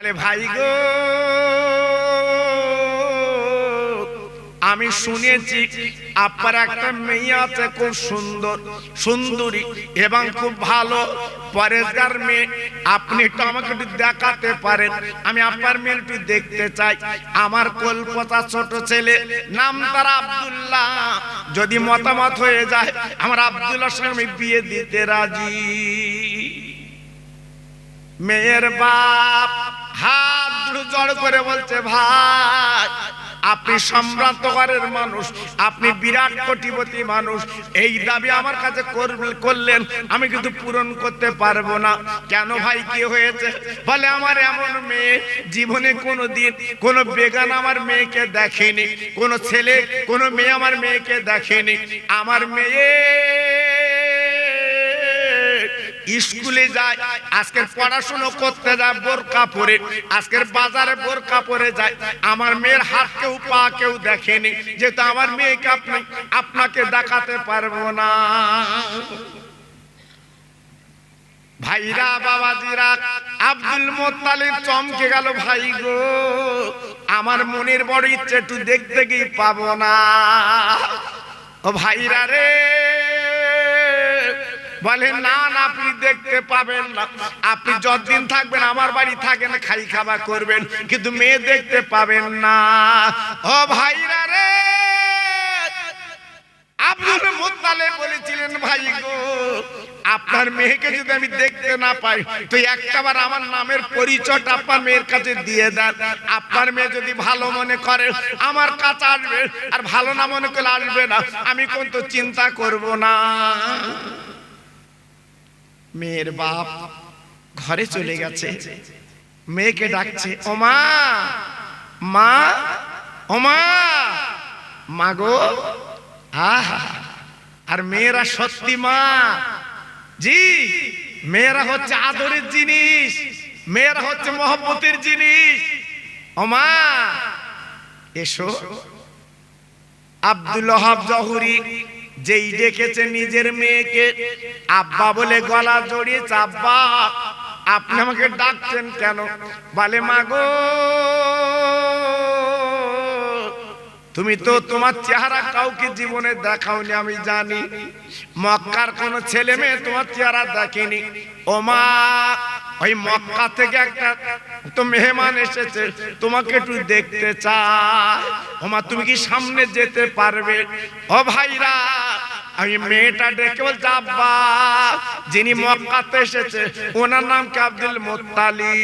আরে ভাই গো, আমি শুনেছি আপনার একটা মেয়ে আছে খুব সুন্দর, সুন্দরী এবং খুব ভালো পরেশগার মেয়ে। আপনি একটু আমাকে একটু দেখাতে পারেন। আমি আপনার মেয়ে একটু দেখতে চাই। আমার কলকাতা ছোট ছেলে, নাম তার আব্দুল্লাহ। যদি মতামত হয়ে যায়, আমার আব্দুল্লাহর সঙ্গে আমি বিয়ে দিতে রাজি। মেয়ের বাপ হাত দুটো জড় করে বলছে, ভাই, আপনি সম্ভ্রান্ত ঘরের মানুষ, আপনি বিরাট কোটিপতি মানুষ। এই দাবি আমার কাছে করলেন, আমি কিন্তু পূরণ করতে পারব না। কেন ভাই, কি হয়েছে? বলে, আমার এমন মেয়ে, জীবনে কোনো দিন কোনো বেগান আমার মেয়েকে দেখেনি, কোনো ছেলে, কোনো মেয়ে আমার মেয়েকে দেখেনি। আমার মেয়ে স্কুলে যায়, আজকের পড়াশুনো করতে যায়, বোরকা পরে, আজকের বাজারে বোরকা পরে যায়। আমার মেয়ের হাত কেউ পা কেউ দেখেনি, যেহেতু আমার মেয়েকে আপনি, আপনাকে দেখাতে পারব না। ভাইরা, বাবাজিরা, আব্দুল মোত্তালিব চমকে গেল, ভাই গো, আমার মনের বড় ইচ্ছে একটু দেখতে গিয়ে পাবো না। ও ভাইরা রে। বলে না না আপনি দেখতে পাবেন না। আপনি যতদিন থাকবেন আমার বাড়ি থাকেন খাই খাওয়া করবেন। কিন্তু মেয়ে দেখতে পাবেন না। ও ভাইরা রে। আব্দুল মুত্তালিব বলেছিলেন ভাই গো আপনার মেয়েকে যদি আমি দেখতে না পাই তো একটাবার আমার নামের পরিচয়টা আপনার মেয়ের কাছে দিয়ে দেন। আপনার মেয়ে যদি ভালো মনে করে আমার কাছে আসবে। আর ভালো না মনে করলে আসবে না। আমি কিন্তু চিন্তা করব না। মেয়ের বাপ ঘরে চলে গেছে। মেয়েকে ডাকছে ওমা মা ওমা মা গো আহা আর মেয়েরা সত্যি মা। জি মেয়েরা হচ্ছে আদরের জিনিস মেয়েরা হচ্ছে মহব্বতের জিনিস। ওমা এসো। আব্দুল ওহাব জহুরি যেই ডেকেছে নিজের মেয়েকে, আব্বা বলে গলা জড়িয়েছে, আব্বা, আপনি আমাকে ডাকছেন কেন? বলে মাগো তুমি তো তোমার চেহারা কাউকে জীবনে দেখাওনি, আমি জানি। মক্কার কোন ছেলে মেয়ে তোমার চেহারা দেখেনি। ও মা, ওই মক্কা থেকে একটা তো মেহমান এসেছে, তোমাকে একটু দেখতে ও তুমি কি সামনে যেতে পারবে? ও ভাইরা, আমি মেয়েটা ডেকে বলছি যিনি মক্কাতে এসেছে, ওনার নাম কি আব্দুল মোত্তালি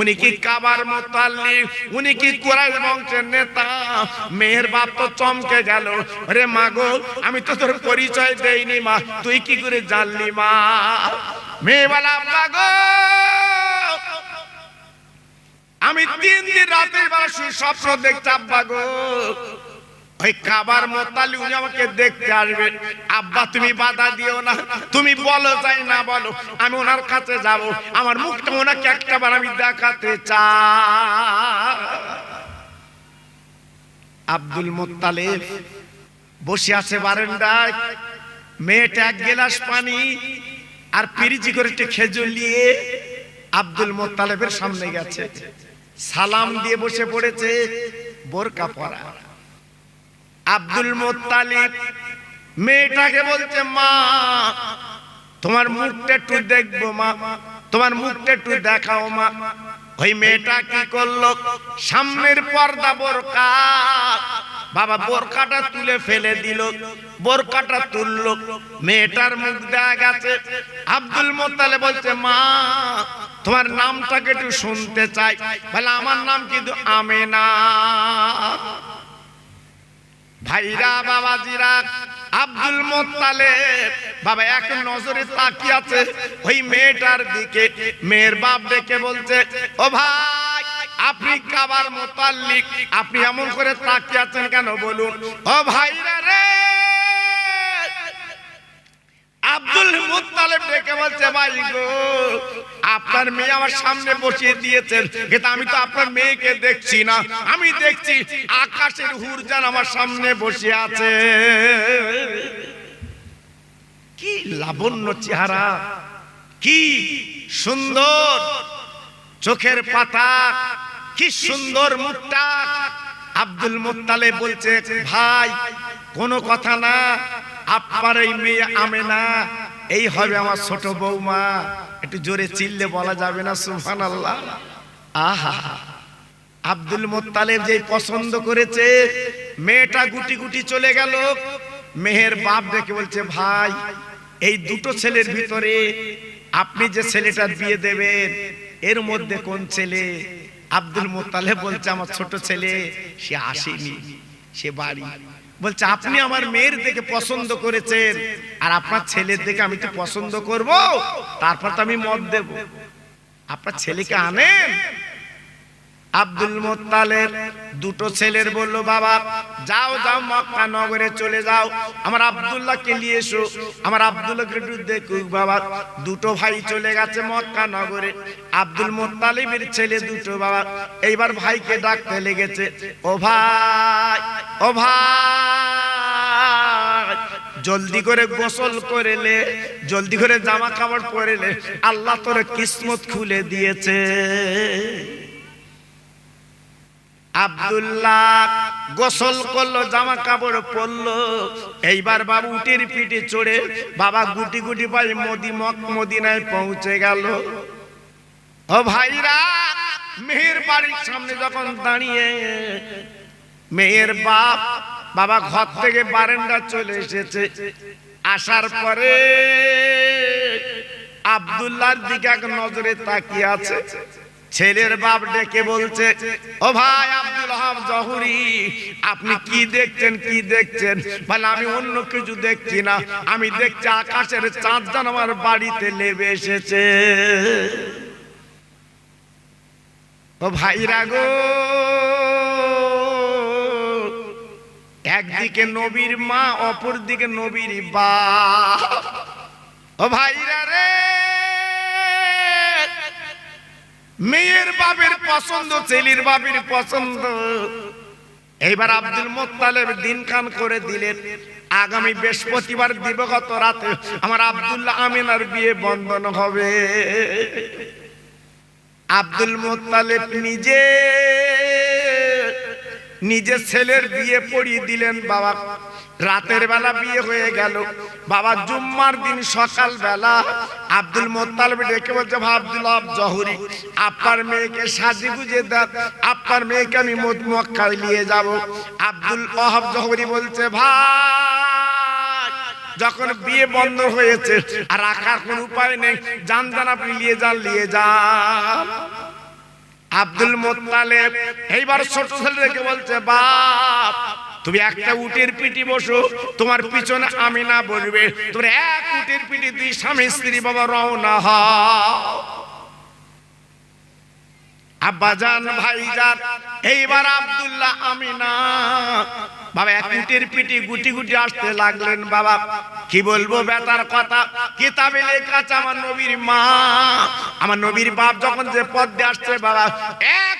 উনি কি কাবার মোত্তালি উনি কি কুরাইশ বংশের নেতা? মেয়ের বাপ তো চমকে গেল। রে মাগো আমি তো তোর পরিচয় দেইনি মা, তুই কি করে জানলি মা? মেয়ে বলা গো! আমি তিন দিন রাতের বেলা শুয়ে স্বপ্ন দেখছি আব্বা গো। ওই কাবার মোতালি উনি আমাকে দেখতে আসবেন। আব্বা, তুমি বাধা দিও না। তুমি বলো চাই না বলো, আমি ওনার কাছে যাব। আমার মুখটা ওনাকে একটাবার আমি দেখাতে চাই। আব্দুল মোত্তালেব বসে আছে বারান্দায়। মেয়েটা এক গেলাস পানি আর পিরিচি করে একটু খেজুর নিয়ে আব্দুল মোত্তালেবের সামনে গেছে। সালাম দিয়ে বসে পড়েছে বোরকা পরা। আব্দুল মোত্তালিব, মেয়েটাকে বলছে, মা, তোমার মুখটা একটু দেখব, মা। তোমার মুখটা একটু দেখাও, মা। ওই মেয়েটা কি করল? সামনের পর্দা বোরকা বাবা বোরকাটা তুলে ফেলে দিল বোরকাটা তুলল। মেয়েটার মুখ দেয়া গেছে। আব্দুল মোতালে বলছে, মা, তোমার নামটাকে একটু শুনতে চাই। বলে, আমার নাম কিন্তু আমেনা। ভাইরা বাবা জিরা আব্দুল মোত্তালে বাবা, এক নজরে তাকিয়ে আছে ওই মেয়েটার দিকে। মেয়ের বাপ দেখে বলছে, ও ভাই, আপনি কাবার মোতাল্লিক, আপনি এমন করে তাকিয়ে আছেন কেন বলুন? ও ভাইরা রে আব্দুল মুত্তালেব ডেকে বলছে ভাই গো, আপনার মেয়ে আমার সামনে বসিয়ে দিয়েছেন। কিন্তু আমি তো আপনার মেয়েকে দেখছি না। আমি দেখছি আকাশের হুরজান আমার সামনে বসে আছে। কি লাবণ্য চেহারা, কি সুন্দর চোখের পাতা, কি সুন্দর মুখটা। আব্দুল মুত্তালে বলছে, ভাই, কোনো কথা না। আপনার এই মেয়ে আমে না এই হবে আমার ছোট বৌমা। একটু জোরে চিল্লে বলা যাবে না সুফান আল্লাহ আহা, আব্দুল মোত্তালেব যে পছন্দ করেছে, মেয়েটা গুটি গুটি চলে গেল। মেহের বাপ ডেকে বলছে, ভাই, এই দুটো ছেলের ভিতরে আপনি যে ছেলেটার বিয়ে দেবেন, এর মধ্যে কোন ছেলে? আব্দুল মোত্তালেব বলছে, আমার ছোট ছেলে, সে আসেনি, সে বাড়ি। বলছে, আপনি আমার মেয়ের দেখে পছন্দ করেছেন, আর আপনার ছেলের দেখে আমি তো পছন্দ করব, তারপর তো আমি মত দেব। আপনার ছেলেকে আনেন? আব্দুল মোত্তালেব দুটো ছেলের বলল, বাবা, যাও যাও, মক্কা নগরে চলে যাও। আমার আব্দুল্লাহকে নিয়ে এসো। আমার আব্দুল্লাহকে একটু দেখুক, বাবা। দুটো ভাই চলে গেছে মক্কা নগরে। আব্দুল মোত্তালিবের ছেলে দুটো, বাবা। এইবার ভাইকে ডাকতে লেগেছে, ও ভাই ও ভাই, জলদি করে গোসল করেলে জলদি করে জামা কাপড় পরেলে আল্লাহ তোর কিসমত খুলে দিয়েছে। আব্দুল্লাহ গোসল করল জামা কাপড় পরলো। এইবার বাবু উটির পিঠে চড়ে বাবা গুটি গুটি পাই মোদি মক মদিনায় পৌঁছে গেল। ও ভাইরা, মেয়ের বাড়ির সামনে যখন দাঁড়িয়ে মেয়ের বাপ বাবা ঘর থেকে বারেন্ডা চলে এসেছে। আসার পরে আব্দুল্লাহর দিকে এক নজরে তাকিয়ে আছে। ছেলের বাপ ডেকে বলছে, ও ভাই আব্দুল হাম জহুরি, আপনি কি দেখছেন কি দেখছেন? বলে, আমি অন্য কিছু দেখছি না, আমি দেখছি আকাশের চাঁদ যেন আমার বাড়িতে লেবে এসেছে। ও ভাইরা গো, একদিকে নবীর মা অপর দিকে নবীর বা ও ভাইরা রে মেয়ের বাবের পছন্দ, ছেলের বাবের পছন্দ। এইবার আব্দুল মোত্তালেব দিন খান করে দিলেন। আগামী বৃহস্পতিবার দিবগত রাতে আমার আব্দুল্লাহ আমিনার বিয়ে বন্ধন হবে। আব্দুল মোত্তালেব নিজে নিজে ছেলের বিয়ে পড়িয়ে দিলেন বাবা। রাতের বেলা বিয়ে হয়ে গেল। বাবা জুম্মার দিন সকাল বেলা আব্দুল মোত্তালেব ডেকে বলছে আব্দুল্লাহ জহুরি, আপনার মেয়েকে সাজি গুজে দেন, আপনার মেয়েকে আমি মক্কায় নিয়ে যাব। আব্দুল ওহাব জহরি বলছে, ভাই, যখন বিয়ে বন্ধ হয়েছে আর রাখার কোন উপায় নেই যান যান আপনি নিয়ে যান নিয়ে যান। আব্দুল মোত্তালেব এইবার ছোট ছেলেকে বলছে, বাপ তুমি একটা উটের পিটি বসো, তোমার পিছনে আমি না বলবে, তোমার এক উটের পিটি দুই স্বামী স্ত্রী বাবা রওনা আব্বাজান এইবার আব্দুল্লাহ আমিনা। বাবা, এক উটের পিটি গুটি গুটি আসতে লাগলেন বাবা। কি বলব বেটার কথা, কিতাবে লেখা আছে আমার নবীর মা। আমার নবীর বাপ যখন যে পদ্মে আসছে বাবা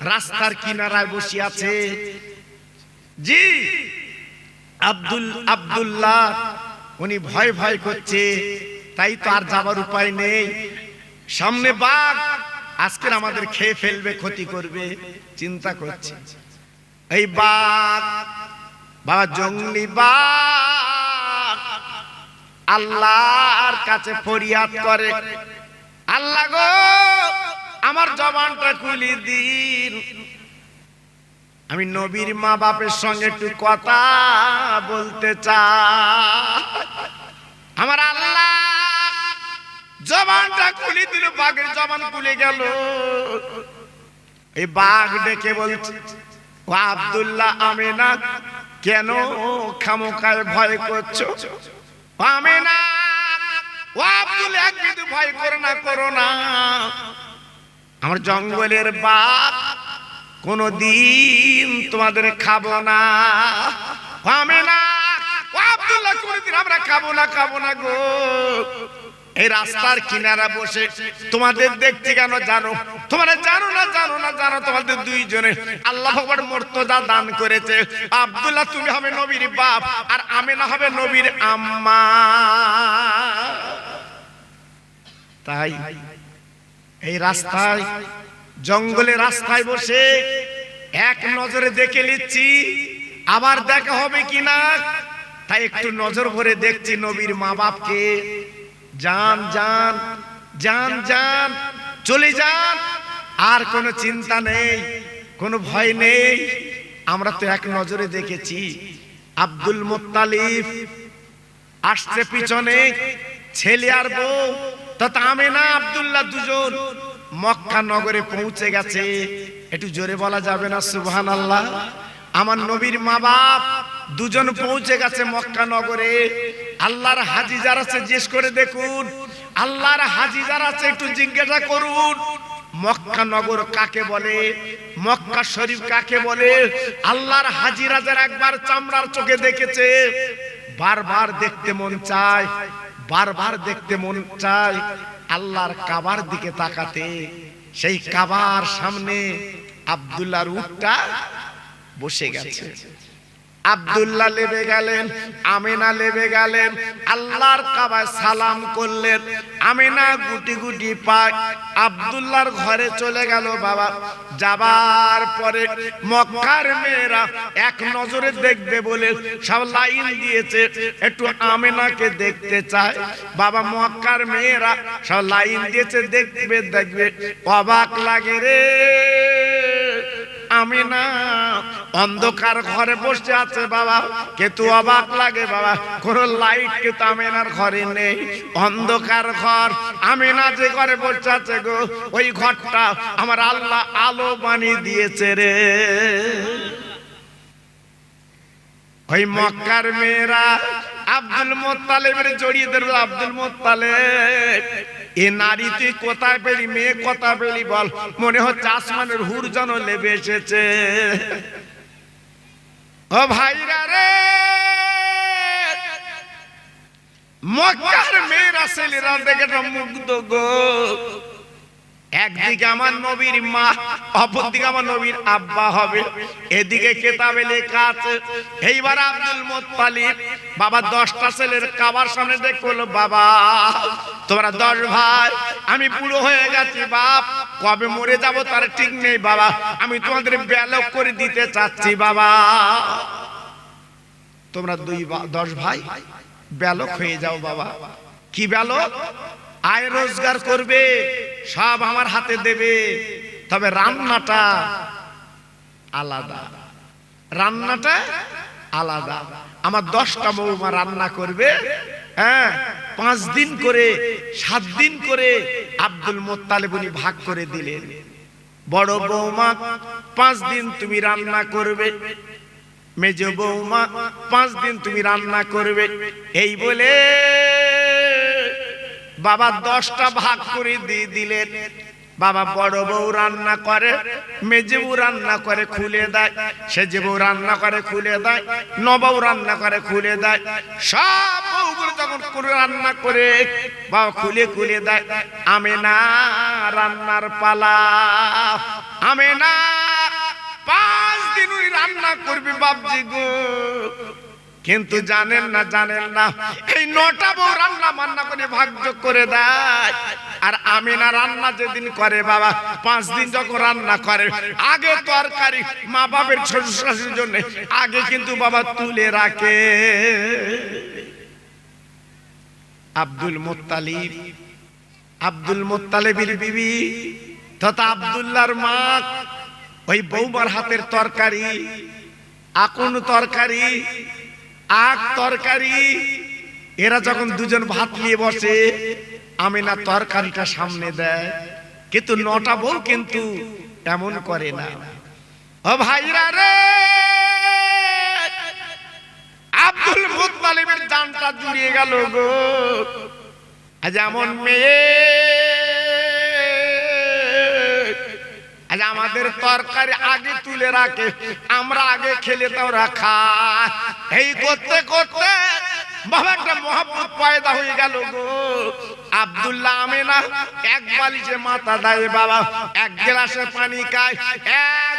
রাস্তার কিনারায় বসে আছে। জি, আব্দুল আব্দুল্লাহ, উনি ভয় ভয় করছে। তাই তো আর যাবার উপায় নেই। সামনে বাঘ, আজকের আমাদের খেয়ে ফেলবে, ক্ষতি করবে, চিন্তা করছে। এই বাঘ, বাবা জঙ্গলি বাঘ, আল্লাহর কাছে ফরিয়াদ করে। আল্লাহ গো আমার জবানটা খুলি দিন। আমি নবীর মা বাপের সঙ্গে একটু কথা বলতে চাই। আমার আল্লাহ জবানটা খুলে দিল, বাঘের জবান খুলে গেল। এই বাঘ ডেকে বলছে, ও আব্দুল্লাহ আমেনা, কেন খামোকায় ভয় করছ? আমেনা, ও আব্দুল, এক ভয় করো না করো না। আমার জঙ্গলের বাপ কোনো দিন তোমাদের খাব না। আমি না আমরা খাব না খাব না গো। এই রাস্তার কিনারা বসে তোমাদের দেখতে কেন জানো? তোমরা জানো না জানো না, জানো তোমাদের দুইজনে আল্লাহ ভগবান মর্তদা দান করেছে। আব্দুল্লাহ, তুমি হবে নবীর বাপ আর আমেনা হবে নবীর আম্মা। তাই এই রাস্তায়, জঙ্গলে রাস্তায় বসে এক নজরে দেখে নিচ্ছি, আবার দেখা হবে কিনা? তাই একটু নজর ভরে দেখছি নবীর মা বাপকে যান যান যান যান, চলে যান, আর কোনো চিন্তা নেই, কোনো ভয় নেই। আমরা তো এক নজরে দেখেছি, আব্দুল মোত্তালিফ আসছে পিছনে, ছেলে আর বউ তথা আমেনা আব্দুল্লাহ দুজন মক্কা নগরে পৌঁছে গেছে। একটু জোরে বলা যাবে না সুবহান আল্লাহ আমার নবীর মা বাপ দুজন পৌঁছে গেছে মক্কা নগরে। আল্লাহর হাজি যারা আছে, জিজ্ঞেস করে দেখুন। আল্লাহর হাজি যারা আছে, একটু জিজ্ঞাসা করুন। মক্কা নগর কাকে বলে? মক্কা শরীফ কাকে বলে? আল্লাহর হাজিরা যারা একবার চামড়ার চোখে দেখেছে, বারবার দেখতে মন চায়। বারবার দেখতে মন চায় আল্লাহর কাবার দিকে তাকাতে। সেই কাবার সামনে আব্দুল্লাহর উটটা বসে গেছে। আব্দুল্লাহ লেবে গেলেন, আমিনা লেবে গেলেন, আল্লাহর কাবায় সালাম করলেন। আমিনা গুটি গুটি পায়, আব্দুল্লাহর ঘরে চলে গেল বাবা। যাবার পরে মক্কার মেয়েরা এক নজরে দেখবে বলে সব লাইন দিয়েছে, একটু আমিনাকে দেখতে চায়। বাবা, মক্কার মেয়েরা সব লাইন দিয়েছে, দেখবে দেখবে, অবাক লাগে রে। আমি না। অন্ধকার ঘরে বসে আছে বাবা। কিন্তু অবাক লাগে বাবা। কোন লাইট কিন্তু আমিনার ঘরে নেই। অন্ধকার ঘর। আমি না যে ঘরে বসে আছে গো। ওই ঘরটা আমার আল্লাহ আলো বানিয়ে দিয়েছে রে। ওই মক্কার মেয়েরা আব্দুল মোত্তালেবের জড়িয়ে ধরল আব্দুল মোত্তালেব। এ নারী তুই কোথায় পেলি? মেয়ে কোথায় পেলি বল? মনে হচ্ছে আসমানের হুর যেন লেবে এসেছে। ও ভাইরা রে! মক্কার মেয়েরা ছেলেরা দেখে মুগ্ধ গো। একদিকে আমার নবীর মা, অপরদিকে আমার নবীর আব্বা হবে। এদিকে কেতাবে লেখা আছে, এইবার আব্দুল মোত্তালিব বাবা দশটা ছেলের কাবার সামনে দেখল বাবা, তোমরা দশ ভাই, আমি বুড়ো হয়ে গেছি, বাপ, কবে মরে যাব তার ঠিক নেই, বাবা, আমি তোমাদের ব্যালক করে দিতে চাচ্ছি, বাবা। তোমরা দুই দশ ভাই, ব্যালক হয়ে যাও, বাবা। কি ব্যালক? আয় রোজগার করবে, সব আমার হাতে দেবে। তবে রান্নাটা আলাদা। রান্নাটা আলাদা। আমার দশটা বৌমা রান্না করবে হ্যাঁ পাঁচ দিন করে, সাত দিন করে আব্দুল মোত্তালেব উনি ভাগ করে দিলেন। বড় বৌমা পাঁচ দিন তুমি রান্না করবে। মেজ বৌমা পাঁচ দিন তুমি রান্না করবে। এই বলে বাবা দশটা ভাগ করে দিয়ে দিলেন। বাবা বড় বউ রান্না করে মেজে বউ রান্না করে, খুলে দেয়। সেজে বউ রান্না করে, খুলে দেয়। নবউ রান্না করে, খুলে দেয়। সব বউগুলো যখন করে রান্না করে, বাবা খুলে খুলে দেয় আমি না রান্নার পালা আমি না পাঁচ দিন উনি রান্না করবে বাবজি গো। কিন্তু জানেন না জানেন না, এই নটা বউ রান্না বান্না করে ভাগ্য করে দেয়। আর আমি না রান্না যেদিন করে বাবা, পাঁচ দিন যখন রান্না করে, আগে তরকারি মা বাবার ছোট শাশুর জন্য, আগে কিন্তু বাবা তুলে রাখে। আব্দুল মোত্তালিব, আব্দুল মোত্তালিবের বিবি, তথা আব্দুল্লাহর মা, ওই বৌমার হাতের তরকারি, আকুন তরকারি আখ তরকারি, এরা যখন দুজন ভাত নিয়ে বসে আমি না তরকারিটা সামনে দেয়। কিন্তু নটা বউ কিন্তু এমন করে না। ও ভাইরা রে! আব্দুল মুত্তালিবের জানটা জুড়িয়ে গেল গো। আজ এমন মেয়ে আজ আমাদের তরকারি আগে তুলে রাখে, আমরা আগে খেলে তো রাখা। এই করতে করতে বাবা একটা হয়ে গেল গো। মাথা দেয় বাবা, এক গ্লাসে পানি খায়, এক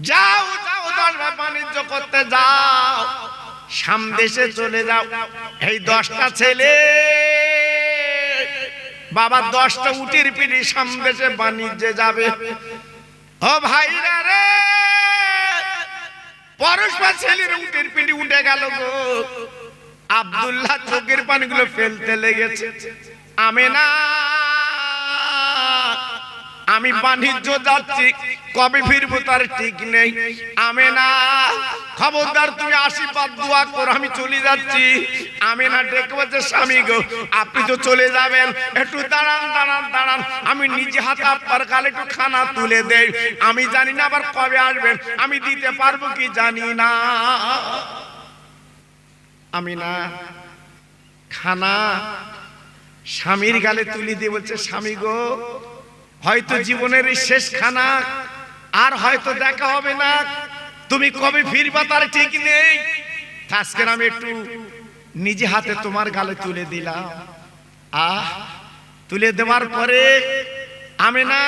যাও যাও ভাই বাণিজ্য করতে যাও। সামদেশে চলে যাও। এই দশটা ছেলে, বাবা দশটা উটির পিঠি সামদেশে বাণিজ্যে যাবে। ও ভাইরা রে, পরস্পর ছেলের উটের পিঠি উঠে গেল গো। আব্দুল্লাহ চোখের পানিগুলো ফেলতে লেগেছে। আমেনা আমি বাণিজ্য যাচ্ছি কবে ফিরবো তার ঠিক নেই। আমি না খবরদার তুমি আশীর্বাদ দোয়া করো আমি চলে যাচ্ছি। আমি না ডেকে বলছে স্বামী গো আপনি তো চলে যাবেন। একটু দাঁড়ান দাঁড়ান দাঁড়ান। আমি নিজে হাতে আপনার গালে একটু খানা তুলে দেই। আমি জানি না আবার কবে আসবেন। আমি দিতে পারব কি জানি না। আমি না খানা স্বামীর গালে তুলি দিয়ে বলছে স্বামী গো হয়তো জীবনের শেষ খানা আর হয়তো দেখা হবে না। তুমি কবে ফিরবা তার ঠিক নেই। আজকে আমি একটু নিজে হাতে তোমার গালে তুলে দিলাম। আহ তুলে দেওয়ার পরে আমি না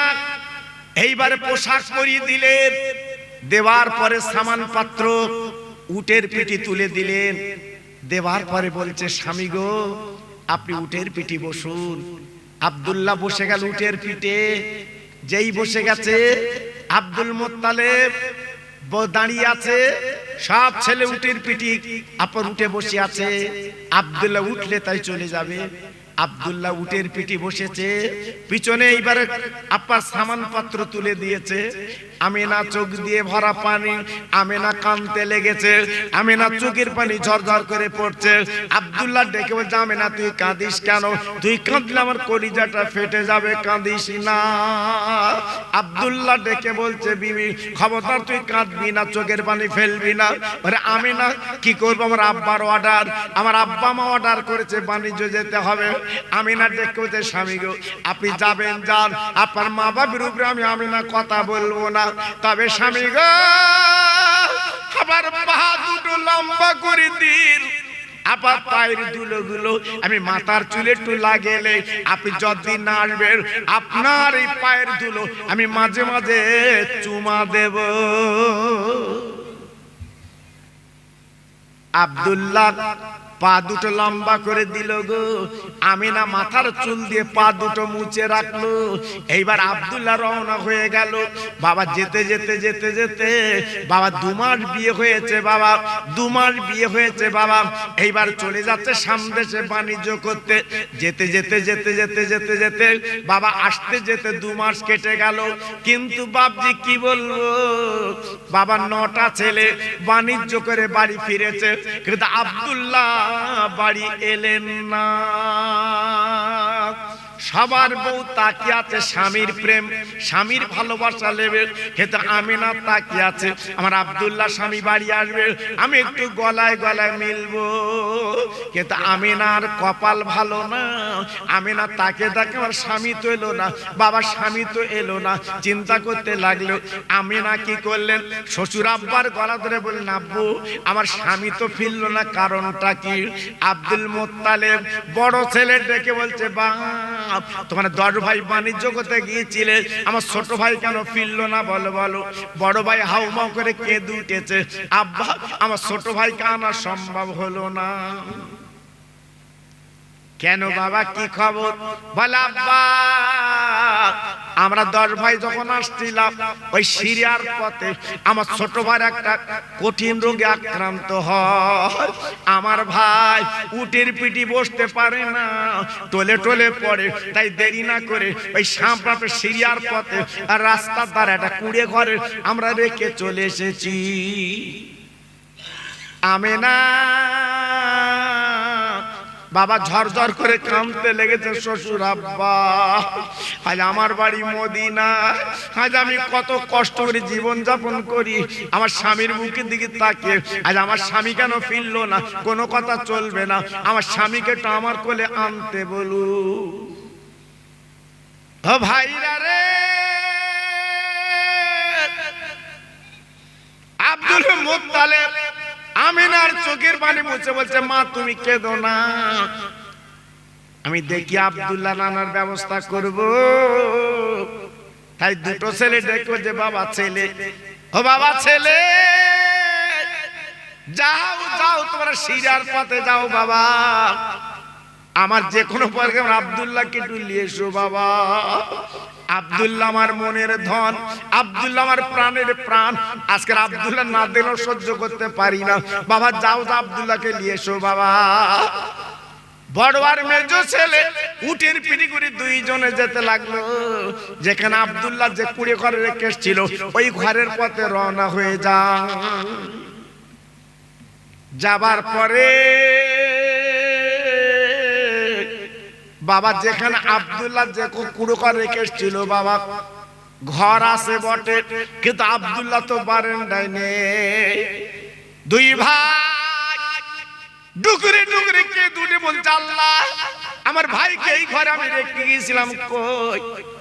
এইবারে পোশাক পরিয়ে দিলেন দেওয়ার পরে সামান পাত্র উটের পিঠি তুলে দিলেন। দেওয়ার পরে বলছে স্বামী গো আপনি উটের পিঠি বসুন। আব্দুল্লাহ বসে গেল উটের পিঠে। যেই বসে গেছে, আব্দুল মোত্তালেব দাঁড়িয়ে আছে। সব ছেলে উটের পিঠি আপন উঠে বসে আছে। আব্দুল্লাহ উঠলে তাই চলে যাবে। আব্দুল্লাহ উটের পিঠি বসেছে, পিছনে এইবারে আপার সামান পাত্র তুলে দিয়েছে। আমিনা চোখ দিয়ে ভরা পানি, আমিনা কানতে লেগেছে, আমিনা চোখের পানি ঝরঝর করে পড়ছে। আব্দুল্লাহ ডেকে বলছে, আমিনা, তুই কাঁদিস কেন? তুই কাঁদলে আমার কলিজাটা ফেটে যাবে, কাঁদিস না। আব্দুল্লাহ ডেকে বলছে, বিবি, খবরদার, তুই কাঁদবি না, চোখের পানি ফেলবি না। আরে আমি না কি করব? আমার আব্বার অর্ডার আমার আব্বা মা অর্ডার করেছে, বাণিজ্য যেতে হবে। আমি না ডেকে বলছে স্বামী গো, আপনি যাবেন যান, আপনার মা বাবার উপরে আমি আমি না কথা বলব না। তবে স্বামী গো, আমার পা দুটো লম্বা করে দিন। আবার পায়ের দুলো গুলো আমি মাথার চুলে একটু লাগেলে আপনি যতদিন না আসবেন, আপনার এই পায়ের ধুলো আমি মাঝে মাঝে চুমা দেব। আব্দুল্লাহ পা দুটো লম্বা করে দিল গো। আমি না মাথার চুল দিয়ে পা দুটো মুছে রাখল। এইবার আব্দুল্লাহ রওনা হয়ে গেল। বাবা যেতে যেতে যেতে যেতে। বাবা দু মাস বিয়ে হয়েছে বাবা। দু মাস বিয়ে হয়েছে বাবা। এইবার চলে যাচ্ছে সামদেশে বাণিজ্য করতে। যেতে যেতে যেতে যেতে যেতে যেতে। বাবা আসতে, যেতে দু মাস কেটে গেল। কিন্তু বাপজি কি বলব? বাবা নটা ছেলে বাণিজ্য করে বাড়ি ফিরেছে। কিন্তু আব্দুল্লাহ বাড়ি এলেন না। সবার বউ তাকিয়ে আছে স্বামীর প্রেম, স্বামীর ভালোবাসা লেবে। কিন্তু আমি না তাকিয়ে আছে আমার আব্দুল্লাহ স্বামী বাড়ি আসবে। আমি একটু গলায় গলায় মিলবো। কিন্তু আমি না আর কপাল ভালো না। আমি না তাকে তাকে আমার স্বামী তো এলো না বাবা স্বামী তো এলো না। চিন্তা করতে লাগল আমি না কি করলেন? শ্বশুর আব্বার গলা ধরে বললেন, আব্বু, আমার স্বামী তো ফিরলো না, কারণটা কি? আব্দুল মোত্তালেব বড় ছেলে ডেকে বলছে বাপ তোমার দশ ভাই বাণিজ্য করতে গিয়েছিলে। আমার ছোট ভাই কেন ফিরলো না বলো বলো। বড় ভাই হাউমাউ করে কেঁদে উঠেছে। আব্বা, আমার ছোট ভাই কানা সম্ভব হলো না। কেন বাবা কি খবর? আমরা দশ ভাই যখন আসছিলাম ওই সিরিয়ার পথে আমার ছোট ভাই একটা কঠিন রোগে আক্রান্ত হয়। আমার ভাই উটের পিটি বসতে পারে না। টোলে টোলে পড়ে তাই দেরি না করে ওই সামনে সিরিয়ার পথে আর রাস্তার দ্বারা একটা কুড়ে ঘরে আমরা রেখে চলে এসেছি। আমি না বাবা ঝরঝর করে কামতে লেগেছে শ্বশুর আব্বা। আজ আমার বাড়ি মদিনা। আজ আমি কত কষ্ট করে জীবন যাপন করি। আমার স্বামীর মুখের দিকে তাকিয়ে আজ আমার স্বামী কেন ফিরলো না? কোনো কথা চলবে না। আমার স্বামীকে তো আমার কোলে আনতে বলু ভাইরা রে। আব্দুল মুত্তালেব আমিনার চোখের পানি মুছে বলছে, মা, তুমি কেঁদো না। আমি দেখি আব্দুল্লাহ নানার ব্যবস্থা করব। তাই দুটো ছেলে দেখো যে বাবা ছেলে। ও বাবা ছেলে, যাও যাও, তোমরা শিরার পথে যাও বাবা। আমার যে কোনো প্রোগ্রাম আব্দুল্লাহকে একটু নিয়ে এসো বাবা। আব্দুল্লাহ আমার মনের ধন, আব্দুল্লাহ আমার প্রাণের প্রাণ। আজকের আব্দুল্লাহ না দিলেও সহ্য করতে পারি না। বাবা, যাও যা আব্দুল্লাহকে নিয়ে এসো বাবা। বড় আর মেজ ছেলে, উটের পিটি করে দুইজনে যেতে লাগল। যেখানে আব্দুল্লাহ যে কুড়ে ঘরে রেখে ছিল, ওই ঘরের পথে রওনা হয়ে যা যাবার পরে বাবা, যেখানে আব্দুল্লাহ যে কুড়ো ঘর রেখেছিল বাবা, ঘর আছে বটে, কিন্তু আব্দুল্লাহ তো বারেন্ডায় নেই। দুই ভাই, ডুকরে ডুকরে কে দুটে বলছে, আল্লাহ, আমার ভাইকে এই ঘরে আমি রেখে গিয়েছিলাম কই?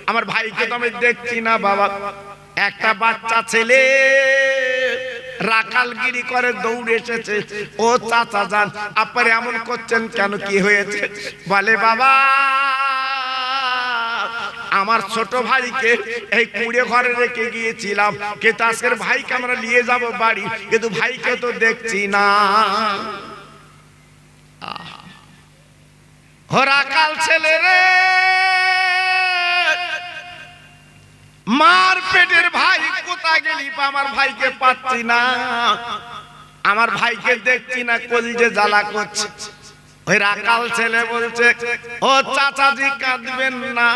আমার ভাইকে তো আমি দেখছি না বাবা। একটা বাচ্চা ছেলে রাকালগিরি করে দৌড়ে এসেছে। ও চাচা যান, আপনারা এমন করছেন কেন? কি হয়েছে? বলে, বাবা, আমার ছোট ভাইকে এই কুড়ে ঘরে রেখে গিয়েছিলাম। কিন্তু আজকের ভাইকে আমরা নিয়ে যাব বাড়ি, কিন্তু ভাইকে তো দেখছি না। হরাকাল ছেলে রে! মার পেটের ভাই কোথায় গেলি আমার ভাইকে পাচ্ছি না? আমার ভাইকে দেখছি না, কলিজে জ্বালা করছে। ওই রাকাল ছেলে বলছে, ও চাচাজি কাঁদবেন না।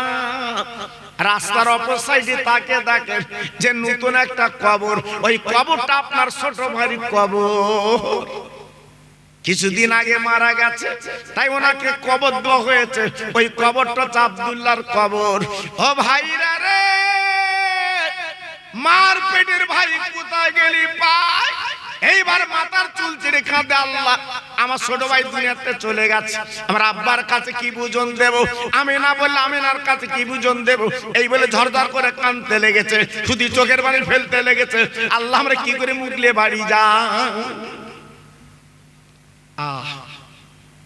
রাস্তার অপর সাইডে তাকে দেখেন যে নতুন একটা কবর। ওই কবরটা আপনার ছোট ভাইয়ের কবর। কিছুদিন আগে মারা গেছে, তাই ওনাকে কবর দেওয়া হয়েছে। ওই কবরটা আব্দুল্লাহর কবর। ও ভাইরা রে! মার পেটের ভাই কোথায় গেলি পাই? এইবার মাথার চুল ছেড়ে কাঁদে আল্লাহ। আমার ছোট ভাই দুনিয়াতে চলে গেছে। আমার আব্বার কাছে কি বুঝন দেব? আমি না বললে আমিনার কাছে কি বুঝন দেব? এই বলে ঝরঝর করে কানতে লেগেছে। শুধু চোখের বাড়ি ফেলতে লেগেছে। আল্লাহ আমরা কি করে মুগলে বাড়ি যা আহ,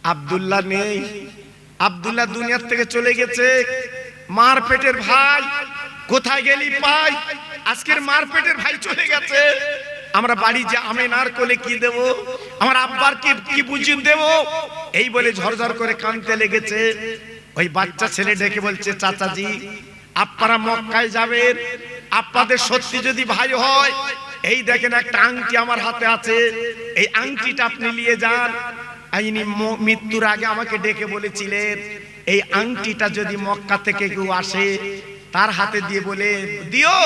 আব্দুল্লাহ নেই। আব্দুল্লাহ দুনিয়ার থেকে চলে গেছে। মার পেটের ভাই কোথায় গেলি পাই আজকের মারপেটের ভাই চলে গেছে। আমরা বাড়ি যে আমেনার কোলে কি দেব? আমার আব্বার কি কি বুঝিয়ে দেব? এই বলে ঝরঝর করে কানতে লেগেছে। ওই বাচ্চা ছেলে ডেকে বলছে, চাচাজি আপনারা মক্কায় যাবেন। আপনাদের সত্যি যদি ভাই হয়, এই দেখেন একটা আংটি আমার হাতে আছে। এই আংটিটা আপনি নিয়ে যান। আইনি মৃত্যুর আগে আমাকে ডেকে বলেছিলেন, এই আংটিটা যদি মক্কা থেকে কেউ আসে তার হাতে দিয়ে বলে, দিও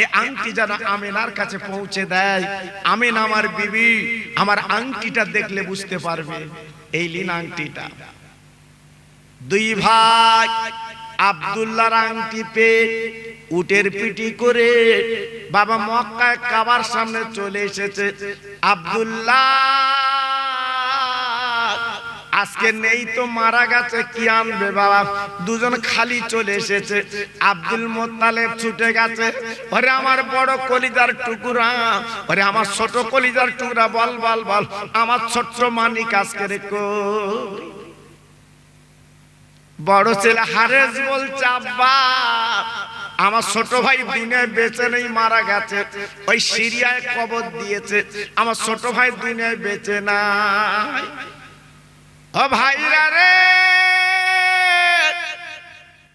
এই আংটি যেন আমেনার কাছে পৌঁছে দেয়। আমেন আমার বিবি, আমার আংটিটা দেখলে বুঝতে পারবে। এই লিন আংটিটা। দুই ভাই আব্দুল্লাহর আংটি পেয়ে উটের পিটি করে বাবা মক্কায় কাবার সামনে চলে এসেছে। আব্দুল্লাহ! আজকে নেই তো মারা গেছে, কি আনবে বাবা? দুজন খালি চলে এসেছে। আব্দুল মোত্তালেব ছুটে গেছে। ওরে আমার বড় কলিজার টুকুরা, ওরে আমার ছোট কলিজার টুকরা, বল বল বল, আমার ছোট্ট মানিক আজকে রেখো বড় ছেলে হারেস বলছে, আব্বা, আমার ছোট ভাই দুনিয়ায় বেঁচে নেই, মারা গেছে। ওই সিরিয়ায় কবর দিয়েছে। আমার ছোট ভাই দুনিয়ায় বেঁচে নাই। ও ভাইরা রে,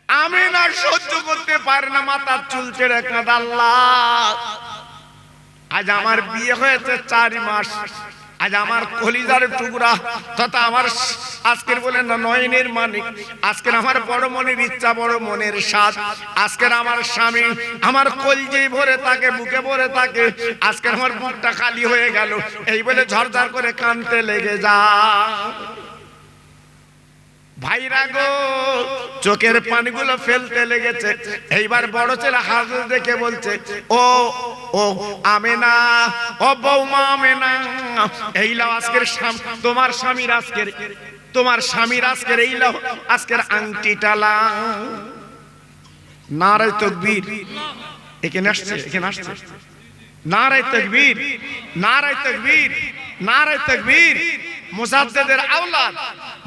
আমি না সহ্য করতে পারে না, মাথার চুল ছেড়ে কাঁদাল্লাহ আজ আমার বিয়ে হয়েছে চার মাস। আজ আমার কলিজার টুকরা, তথা আমার আজকের বলেন না নয়নের মানিক। আজকের আমার বড় মনের ইচ্ছা, বড় মনের স্বাদ। আজকের আমার স্বামী আমার কলজে ভরে থাকে, বুকে ভরে থাকে। আজকের আমার বুকটা খালি হয়ে গেল। এই বলে ঝরঝর করে কানতে লেগে যা ভাইরা গো, চোখের পানিগুলো ফেলতে লেগেছে। এইবার বড় ছেলে হাত দেখে বলছে, ও ও, আমেনা, ও বৌমা আমেনা, এই লাও আজকের তোমার স্বামীর আজকের, তোমার স্বামীর আজকের এই লাও, আজকের আংটিটা লাও। নারায় তকবীর। এখানে আসছে এখানে আসছে। নারায় তকবীর নারায় তকবীর নারায় তকবীর, মুজাদ্দেদের আওলাদ।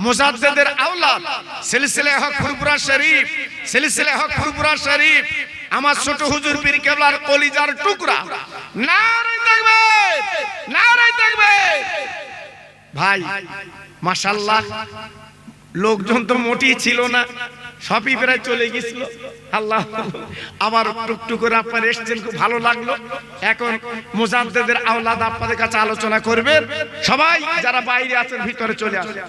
মুজাদ্দেদের আওলাদ, সিলসিলে হক ফুরপুরা শরীফ, সিলসিলে হক ফুরপুরা শরীফ, আমার ছোট হুজুর পীর কেবলার কলিজার টুকরা। নারায় তকবীর নারায় তকবীর। ভাই, মাশাআল্লাহ, লোকজন তো মোটেই ছিল না, সবই প্রায় চলে গেছিল। আল্লাহ, আবার টুকটুক করে আপনার এসছেন, খুব ভালো লাগল। এখন মুজাদ্দেদের আওলাদ আপনাদের কাছে আলোচনা করবেন। সবাই, যারা বাইরে আছেন, ভিতরে চলে আসেন।